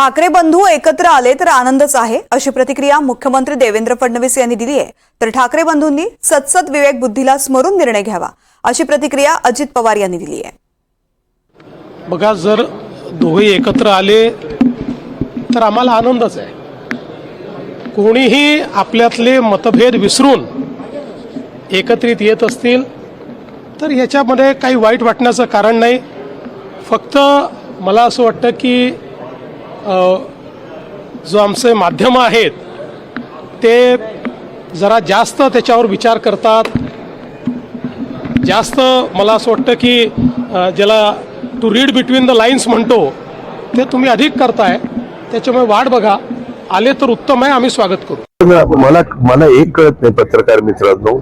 ठाकरे बंधू एकत्र आले तर आनंदच आहे अशी प्रतिक्रिया मुख्यमंत्री देवेंद्र फडणवीस यांनी दिली आहे. तर ठाकरे बंधूंनी सतसत विवेक बुद्धीला स्मरून निर्णय घ्यावा अशी प्रतिक्रिया अजित पवार यांनी दिली आहे. बघा जर दोघे एकत्र आले तर आम्हाला आनंदच आहे. कोणीही आपल्यातले मतभेद विसरून एकत्रित येत असतील तर याच्यामध्ये काही वाईट वाटण्याचं कारण नाही. फक्त मला असं वाटतं की जो आमचे माध्यमं आहेत ते जरा जास्त त्याच्यावर विचार करतात. जास्त मला असं वाटतं की ज्याला to read between the lines म्हणतो ते तुम्ही अधिक करताय. त्याच्यामुळे वाट बघा. आले तर उत्तम आहे आम्ही स्वागत करू. मला मला एक कळत नाही पत्रकार मित्रांनो.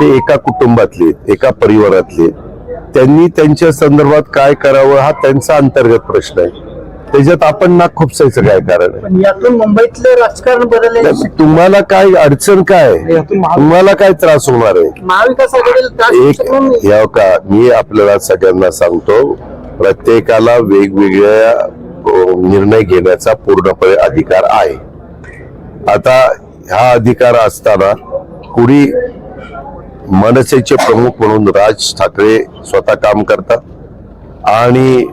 ते एका कुटुंबातले आहेत, एका परिवारातले आहेत. त्यांनी त्यांच्या संदर्भात काय करावं हा त्यांचा अंतर्गत प्रश्न आहे. त्याच्यात आपण नाक खुपसायचं काय कारण यातून मुंबईतलं राजकारण बदलले तुम्हाला काय अडचण काय? तुम्हाला काय त्रास होणार आहे महाविकास एक. या का मी आपल्याला सगळ्यांना सांगतो प्रत्येकाला वेगवेगळ्या निर्णय घेण्याचा पूर्णपणे अधिकार आहे आता हा अधिकार असताना कुणी मनसेचे प्रमुख म्हणून राज ठाकरे स्वतः काम करतात आणि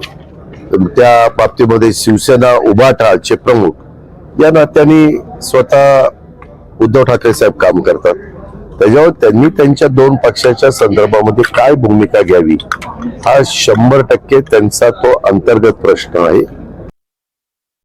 त्या बाबतीमध्ये शिवसेना उभाटाचे प्रमुख या नात्याने स्वतः उद्धव ठाकरे साहेब काम करतात. त्याच्यावर त्यांनी त्यांच्या दोन पक्षाच्या संदर्भामध्ये काय भूमिका घ्यावी हा शंभर टक्के त्यांचा तो अंतर्गत प्रश्न आहे.